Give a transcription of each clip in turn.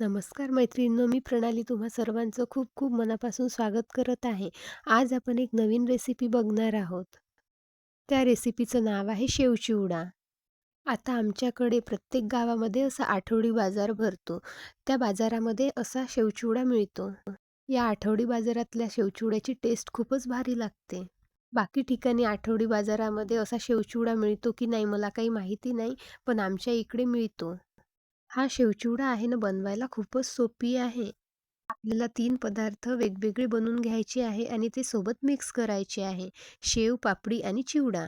नमस्कार मैत्रिणींनो, मी प्रणाली तुम्हा सर्वांचं खूप खूप मनापासून स्वागत करत आहे. आज आपण एक नवीन रेसिपी बघणार आहोत. त्या रेसिपीचं नाव आहे शेवचिवडा. आता आमच्याकडे प्रत्येक गावामध्ये असा आठवडी बाजार भरतो. त्या बाजारामध्ये असा शेवचिवडा मिळतो. या आठवडी बाजारातल्या शेवचिवड्याची टेस्ट खूपच भारी लागते. बाकी ठिकाणी आठवडी बाजारामध्ये असा शेवचिवडा मिळतो की नाही मला काही माहिती नाही, पण आमच्या इकडे मिळतो. हा शेवचिवडा आहे ना बनवायला खूपच सोपी आहे. आपल्याला तीन पदार्थ वेगवेगळे बनवून घ्यायचे आहे आणि ते सोबत मिक्स करायचे आहे. शेव, पापडी आणि चिवडा.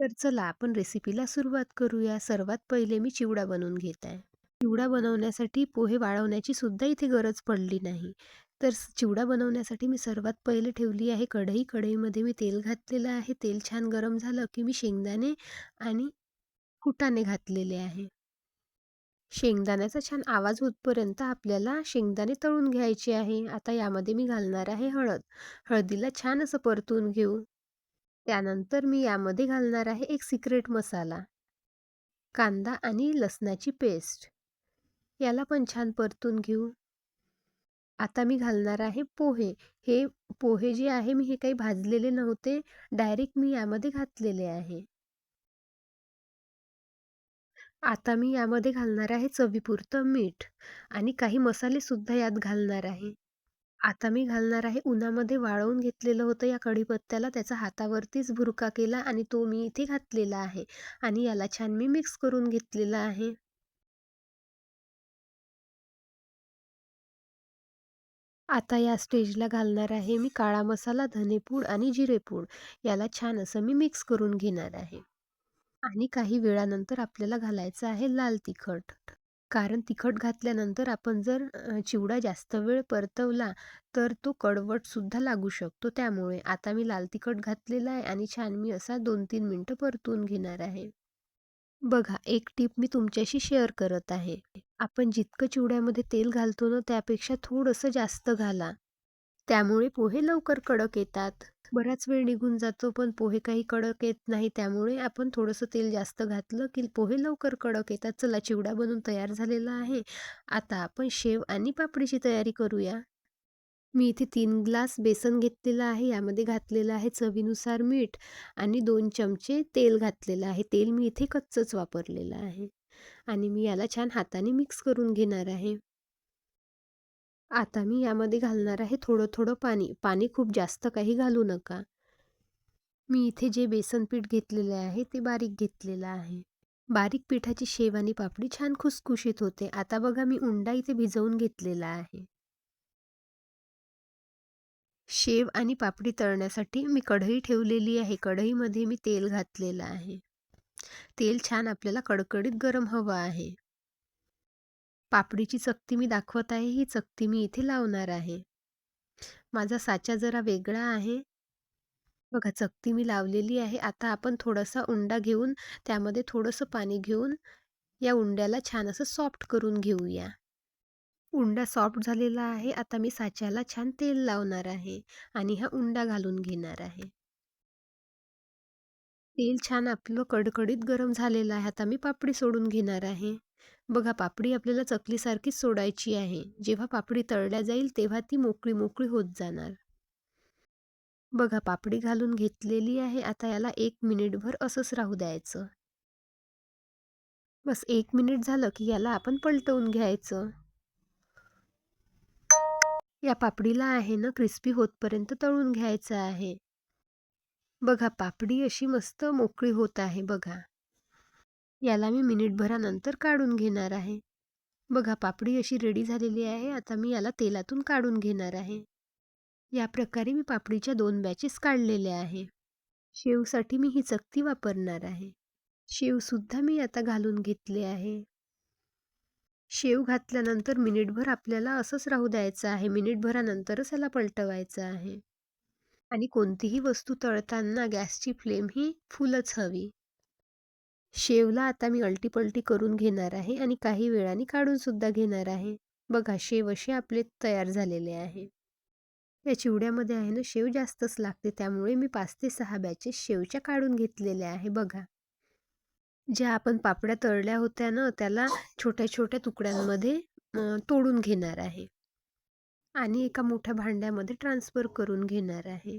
तर चला आपण रेसिपीला सुरुवात करूया. सर्वात पहिले मी चिवडा बनवून घेत आहे. चिवडा बनवण्यासाठी पोहे वाळवण्याची सुद्धा इथे गरज पडली नाही. तर चिवडा बनवण्यासाठी मी सर्वात पहिले ठेवली आहे कढई. कढईमध्ये मी तेल घातलेलं आहे. तेल छान गरम झालं की मी शेंगदाणे आणि फुटाणे घातलेले आहे. शेंगदाण्याचा छान आवाज होतपर्यंत आपल्याला शेंगदाणे तळून घ्यायचे आहे. आता यामध्ये मी घालणार आहे हळद. हळदीला छान असं परतून घेऊ. त्यानंतर मी यामध्ये घालणार आहे एक सिक्रेट मसाला. कांदा आणि लसणाची पेस्ट. याला पण छान परतून घेऊ. आता मी घालणार आहे पोहे. हे पोहे जे आहे मी हे काही भाजलेले नव्हते. डायरेक्ट मी यामध्ये घातलेले आहे. आता मी यामध्ये घालणार आहे चवीपुरतं मीठ आणि काही मसालेसुद्धा यात घालणार आहे. आता मी घालणार आहे उन्हामध्ये वाळवून घेतलेलं होतं या कढीपत्त्याला. त्याचा हातावरतीच भुरका केला आणि तो मी इथे घातलेला आहे आणि याला छान मी मिक्स करून घेतलेला आहे. आता या स्टेजला घालणार आहे मी काळा मसाला, धनेपूड आणि जिरेपूड. याला छान असं मी मिक्स करून घेणार आहे. आणि काही वेळानंतर आपल्याला घालायचं आहे लाल तिखट. कारण तिखट घातल्यानंतर आपण जर चिवडा जास्त वेळ परतवला तर तो कडवटसुद्धा लागू शकतो. त्यामुळे आता मी लाल तिखट घातलेला आहे आणि छान मी असा 2-3 मिनिटं परतून घेणार आहे. बघा एक टिप मी तुमच्याशी शेअर करत आहे. आपण जितकं चिवड्यामध्ये तेल घालतो ना त्यापेक्षा थोडंसं जास्त घाला. त्यामुळे पोहे लवकर कडक येतात. बराच वेळ निघून जातो पण पोहे काही कडक येत नाही. त्यामुळे आपण थोडंसं तेल जास्त घातलं की पोहे लवकर कडक येतात. चला चिवडा बनून तयार झालेला आहे. आता आपण शेव आणि पापडीची तयारी करूया. मी इथे तीन ग्लास बेसन घेतलेलं आहे. यामध्ये घातलेलं आहे चवीनुसार मीठ आणि दोन चमचे तेल घातलेलं आहे. तेल मी इथे कच्चंच वापरलेलं आहे. आणि मी याला छान हाताने मिक्स करून घेणार आहे. आता मी यामध्ये घालणार आहे थोडं-थोडं पाणी. पाणी खूप जास्त काही घालू नका. मी इथे जे बेसन पीठ घेतलेले आहे ते बारीक घेतलेलं आहे. बारीक पिठाची शेव आणि पापडी छान खुसखुशीत होते. आता बघा मी उंडा इथे भिजवून घेतलेला आहे. शेव आणि पापडी तळण्यासाठी मी कढई ठेवलेली आहे. कढईमध्ये मी तेल घातलेलं आहे. तेल छान आपल्याला कडकडीत गरम हवं आहे. पापडीची चकती मी दाखवत आहे. ही चकती मी इथे लावणार आहे. माझा साचा जरा वेगळा आहे. बघा चकती मी लावलेली आहे. आता आपण थोडासा उंडा घेऊन त्यामध्ये थोडंसं पाणी घेऊन या उंड्याला छान असं सॉफ्ट करून घेऊया. उंडा सॉफ्ट झालेला आहे. आता मी साच्याला छान तेल लावणार आहे आणि हा उंडा घालून घेणार आहे. तेल छान आपलं कडकडीत गरम झालेलं आहे. आता मी पापडी सोडून घेणार आहे. बघा पापडी आपल्याला चकलीसारखीच सोडायची आहे. जेव्हा पापडी तळल्या जाईल तेव्हा ती मोकळी-मोकळी होत जाणार. बघा पापडी घालून घेतलेली आहे. आता याला एक मिनिटभर असंच राहू द्यायचं. बस एक मिनिट झालं की याला आपण पलटवून घ्यायचं. या पापडीला आहे ना क्रिस्पी होतपर्यंत तळून घ्यायचं आहे. बघा पापडी अशी मस्त मोकळी होत आहे बघा. याला मी मिनिटभरानंतर काढून घेणार आहे. बघा पापडी अशी रेडी झालेली आहे. आता मी याला तेलातून काढून घेणार आहे. या प्रकारे मी पापडीच्या दोन बॅचेस काढलेल्या आहे. शेवसाठी मी ही चकती वापरणार आहे. शेवसुद्धा मी आता घालून घेतले आहे. शेव घातल्यानंतर मिनिटभर आपल्याला असंच राहू द्यायचं आहे. मिनिटभरानंतरच याला पलटवायचं आहे. आणि कोणतीही वस्तू तळताना गॅसची फ्लेम ही फुलच हवी. शेवला आता मी अलटीपलटी करून घेणार आहे आणि काही वेळाने काढून सुद्धा घेणार आहे. बघा शेव असे आपले तयार झालेले आहे. या चिवड्यामध्ये आहे ना शेव जास्तच लागते त्यामुळे मी पाच ते सहा बॅचेस शेवच्या काढून घेतलेल्या आहे बघा. ज्या आपण पापड्या तळल्या होत्या ना त्याला छोट्या-छोट्या तुकड्यांमध्ये तोडून घेणार आहे आणि एका मोठ्या भांड्यामध्ये ट्रान्सफर करून घेणार आहे.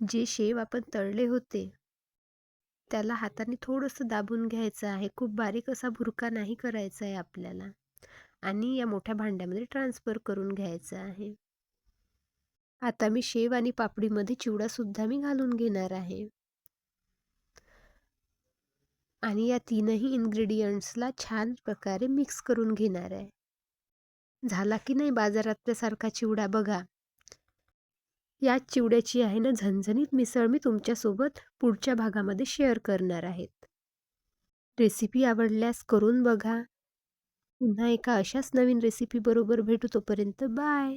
जे शेव आपण तळले होते, त्याला हाताने थोडंसं दाबून घ्यायचं आहे. खूप बारीक असा भुरका नाही करायचा आहे आपल्याला आणि या मोठ्या भांड्यामध्ये ट्रान्सफर करून घ्यायचं आहे. आता मी शेव आणि पापडीमध्ये चिवडासुद्धा मी घालून घेणार आहे. आणि या तीनही इन्ग्रेडियंट्सला छान प्रकारे मिक्स करून घेणार आहे. झाला की नाही बाजारातल्यासारखा चिवडा बघा. या चिवड्याची आहे ना झणझणीत मिसळ मी तुमच्यासोबत पुढच्या भागामध्ये शेअर करणार आहेत. रेसिपी आवडल्यास करून बघा. पुन्हा एका अशाच नवीन रेसिपीबरोबर भेटू तोपर्यंत बाय.